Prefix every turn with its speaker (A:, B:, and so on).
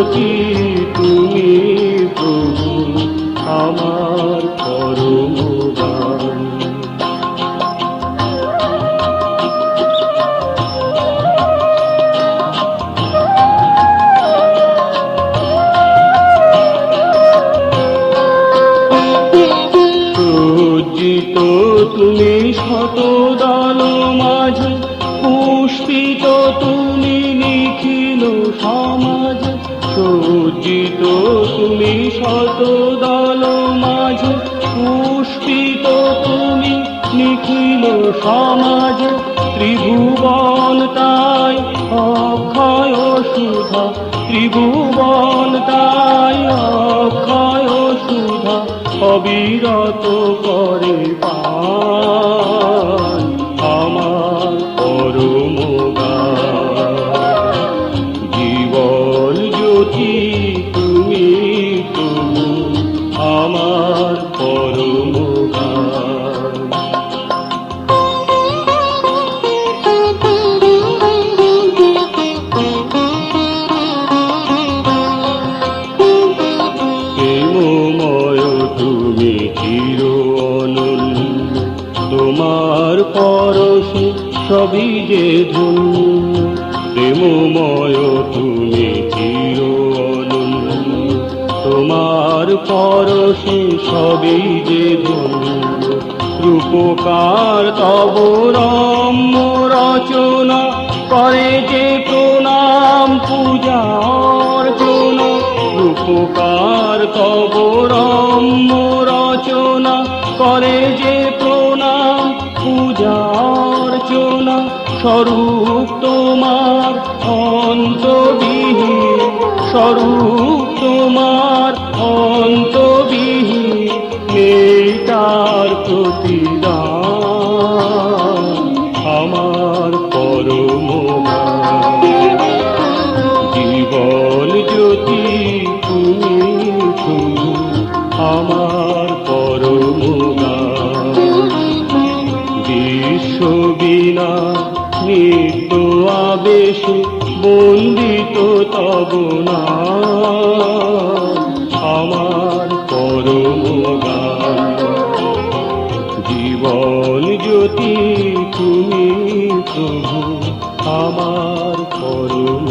A: জ্যোতি তুমি প্রভু আমার পরম তুমি শত দল মাঝে পুষ্পিত তুমি নিখিল সমাজ। সজ্জিত তুমি শত দল মাঝে, পুষ্পিত তুমি নিখিল সমাজ, ত্রিভুবন তাই অক্ষয় সুধা, ত্রিভুবন তাই অক্ষয় সুধা, অবিরত করে পান পরশে সবই যে ধন্য প্রেমময় তুমি চির তোমার পরশে সবই যে ধন্য রূপকার তব রম্য রচনা করে যে প্রণাম, পূজা অর্চনা। রূপকার তব স্বরূপ তোমার অন্তবিহীন স্বরূপ তোমার নিত্য আবেশে বন্দিত তব না। আমার পরম গান জীবন জ্যোতি তুমি প্রভু আমার পরম